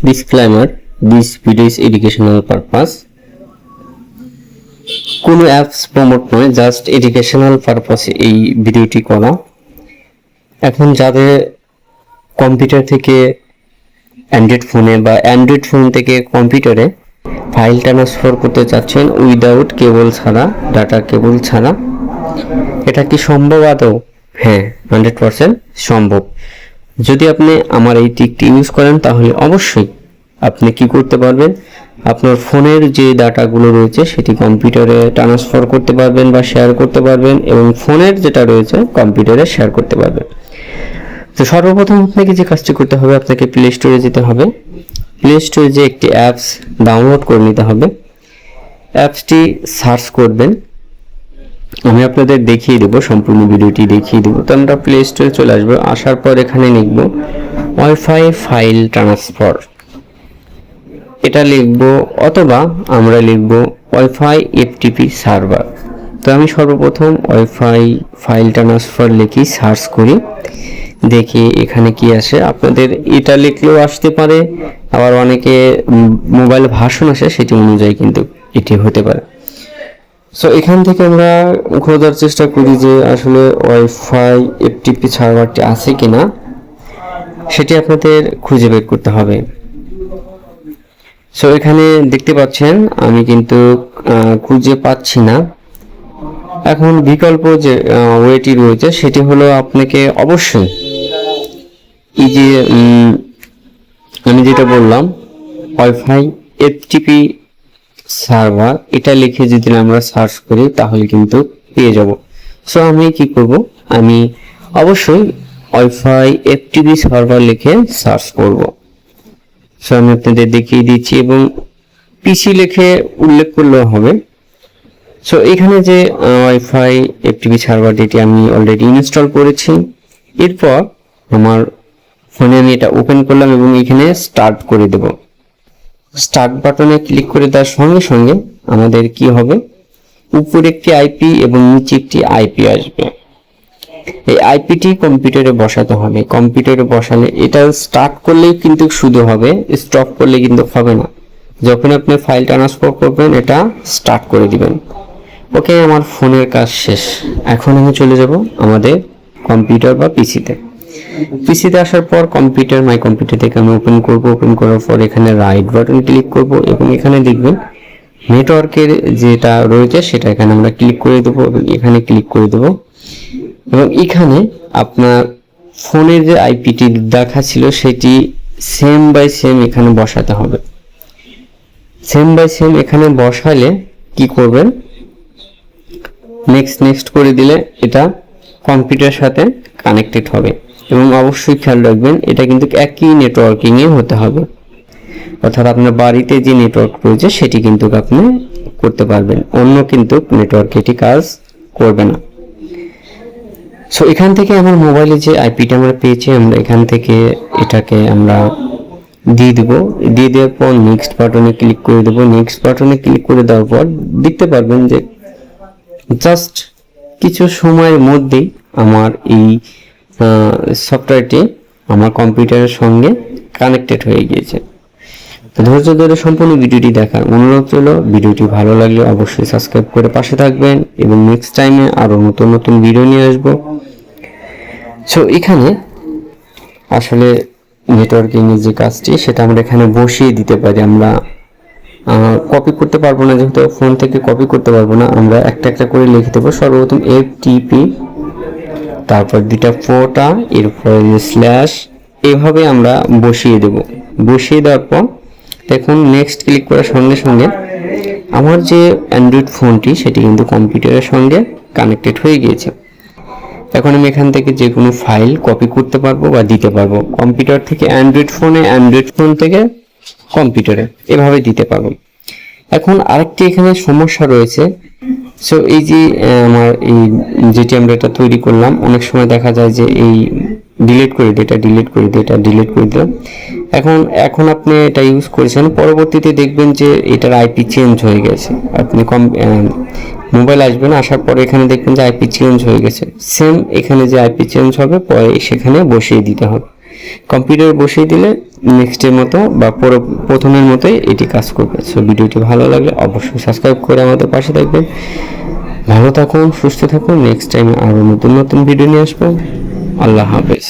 Disclaimer, This video is educational purpose. কোনো apps promote নয় just educational পারপাসে এই ভিডিওটি করা। এখন যাদের কম্পিউটার থেকে অ্যান্ড্রয়েড ফোনে বা অ্যান্ড্রয়েড ফোন থেকে কম্পিউটারে ফাইল ট্রান্সফার করতে চাচ্ছেন উইদাউট কেবল ছাড়া ডাটা কেবল ছাড়া, এটা কি সম্ভব আদৌ? হ্যাঁ হান্ড্রেড পারসেন্ট সম্ভব। যদি আপনি আমার এই টিকটি ইউজ করেন, তাহলে অবশ্যই আপনি কি করতে পারবেন? আপনার ফোনের যে ডাটাগুলো রয়েছে, সেটি কম্পিউটারে ট্রান্সফার করতে পারবেন বা শেয়ার করতে পারবেন এবং ফোনের যেটা রয়েছে, কম্পিউটারে শেয়ার করতে পারবেন। তো সর্বপ্রথম আপনাকে যে কাজটি করতে হবে, আপনাকে প্লে স্টোরে যেতে হবে। প্লে স্টোরে যে একটি অ্যাপস ডাউনলোড করে নিতে হবে। অ্যাপসটি সার্চ করবেন। আমি আপনাদের দেখিয়ে দেবো, সম্পূর্ণ ভিডিওটি দেখিয়ে দেবো। তো আমরা প্লে স্টোরে চলে আসব। আসার পর এখানে লিখব ওয়াইফাই ফাইল ট্রান্সফার এটা লিখব অথবা আমরা লিখব ওয়াইফাই এফটিপি সার্ভার তো আমি সর্বপ্রথম ওয়াইফাই ফাইল ট্রান্সফার লিখি সার্চ করি। দেখি এখানে কি আসে। আপনাদের এটা লিখলেও আসতে পারে। আবার অনেকে মোবাইল ভাষণ আসে, সেটি অনুযায়ী কিন্তু এটি হতে পারে। সো এখান থেকে আমরা খোঁজার চেষ্টা করি যে আসলে ওয়াইফাই এফটিপি সার্ভারটি আছে কিনা। সেটি আপনাদের খুঁজে বের করতে হবে। সো এখানে দেখতে পাচ্ছেন, আমি কিন্তু খুঁজে পাচ্ছি না। এখন বিকল্প যে ওয়েটি রয়েছে, সেটি হলো আপনাকে অবশ্যই এই যে আমি যেটা বললাম ওয়াইফাই এফটিপি সার্ভার এটা লিখে যদি আমরা সার্চ করি, তাহলে কিন্তু পেয়ে যাব। সো আমি কি করব? আমি অবশ্যই ওয়াইফাই এফটিপি সার্ভার লিখে সার্চ করব। সো আমি আপনাদের দেখিয়ে দিচ্ছি এবং পিসি লিখে উল্লেখ করলেও হবে। সো এখানে যে ওয়াইফাই এফটিপি সার্ভার যেটি আমি অলরেডি ইনস্টল করেছি। এরপর আমার ফোনে আমি এটা ওপেন করলাম এবং এখানে স্টার্ট করে দেব। স্টার্ট বাটনে ক্লিক করে দেওয়ার সঙ্গে সঙ্গে আমাদের কি হবে? উপরে একটি আইপি এবং নিচে একটি আইপি আসবে। এই আইপিটি কম্পিউটারে বসাতে হবে। কম্পিউটারে বসালে এটা স্টার্ট করলেই কিন্তু শুধু হবে স্টপ করলে কিন্তু হবে না। যখন আপনি ফাইল ট্রান্সফার করবেন, এটা স্টার্ট করে দিবেন। ওকে আমার ফোনের কাজ শেষ। এখন আমি চলে যাব আমাদের কম্পিউটার বা পিসিতে পিসিতে আসার পর কম্পিউটার মাই কম্পিউটার থেকে আমি ওপেন করব ওপেন করার পর এখানে রাইট বাটন ক্লিক করব এবং এখানে দেখবেন নেটওয়ার্কের যেটা রয়েছে সেটা এখানে আমরা ক্লিক করে দেবো এবং এখানে ক্লিক করে দেবো। এবং এখানে আপনার ফোনের যে আইপিটি দেখা ছিল সেটি সেম বাই সেম এখানে বসাতে হবে। সেম বাই সেম এখানে বসালে কি করবেন? নেক্সট নেক্সট করে দিলে এটা কম্পিউটার সাথে কানেক্টেড হবে। এবং অবশ্যই খেয়াল রাখবেন, এটা কিন্তু একই নেটওয়ার্কিংয়ে হতে হবে। অর্থাৎ আপনার বাড়িতে যে নেটওয়ার্ক রয়েছে, সেটি কিন্তু আপনি করতে পারবেন। অন্য কিন্তু নেটওয়ার্ক এটি কাজ করবে না। সো এখান থেকে আমার মোবাইলে যে আইপিটা আমরা পেয়েছি, আমরা এখান থেকে এটাকে আমরা দিয়ে দেবো। দিয়ে দেওয়ার পর নেক্সট বাটনে ক্লিক করে দেবো। নেক্সট বাটনে ক্লিক করে দেওয়ার পর দেখতে পারবেন যে জাস্ট কিছু সময়ের মধ্যেই আমার এই সফটওয়্যারটি আমার কম্পিউটারের সঙ্গে কানেক্টেড হয়ে গিয়েছে। তো ধৈর্য ধরে সম্পূর্ণ ভিডিওটি দেখার অনুরোধ রইল। ভিডিওটি ভালো লাগলে অবশ্যই সাবস্ক্রাইব করে পাশে থাকবেন এবং নেক্সট টাইমে আরও নতুন নতুন ভিডিও নিয়ে আসব। সো এখানে আসলে নেটওয়ার্কিং এর যে কাজটি, সেটা আমরা এখানে বসিয়ে দিতে পারি। আমরা কপি করতে পারব না, যেহেতু ফোন থেকে কপি করতে পারব না। আমরা একটা একটা করে লিখে দেবো। সর্বপ্রথম এফ টিপি তারপর দুইটা ফোটা, এরপরে যে স্ল্যাশ, এভাবে আমরা বসিয়ে দেব। বসিয়ে দেওয়ার পর দেখুন নেক্সট ক্লিক করার সঙ্গে সঙ্গে আমার যে অ্যান্ড্রয়েড ফোনটি সেটি কিন্তু কম্পিউটারের সঙ্গে কানেক্টেড হয়ে গিয়েছে। এখন আমি এখান থেকে যে কোনো ফাইল কপি করতে পারব বা দিতে পারব। কম্পিউটার থেকে অ্যান্ড্রয়েড ফোনে অ্যান্ড্রয়েড ফোন থেকে কম্পিউটারে এভাবে দিতে পারব। এখন আরেকটি এখানে সমস্যা রয়েছে। সো এই যে আমার এই যেটি আমরা এটা তৈরি করলাম, অনেক সময় দেখা যায় যে এই ডিলিট করে দিই এটা ডিলিট করে দিই এটা ডিলিট করে দিলাম। এখন এখন আপনি এটা ইউজ করেছেন, পরবর্তীতে দেখবেন যে এটার আইপি চেঞ্জ হয়ে গেছে। আপনি কম মোবাইল আসবেন আসার পরে এখানে দেখবেন যে আইপি চেঞ্জ হয়ে গেছে। সেম এখানে যে আইপি চেঞ্জ হবে, পরে সেখানে বসিয়ে দিতে হবে। কম্পিউটার বসিয়ে দিলে নেক্সটের মতো বা পুরো প্রথমের মতোই এটি কাজ করবে। সো ভিডিওটি ভালো লাগলে অবশ্যই সাবস্ক্রাইব করে আমাদের পাশে থাকবেন। ভালো থাকুন, সুস্থ থাকুন। নেক্সট টাইম আরও নতুন নতুন ভিডিও নিয়ে আসব। আল্লাহ হাফেজ।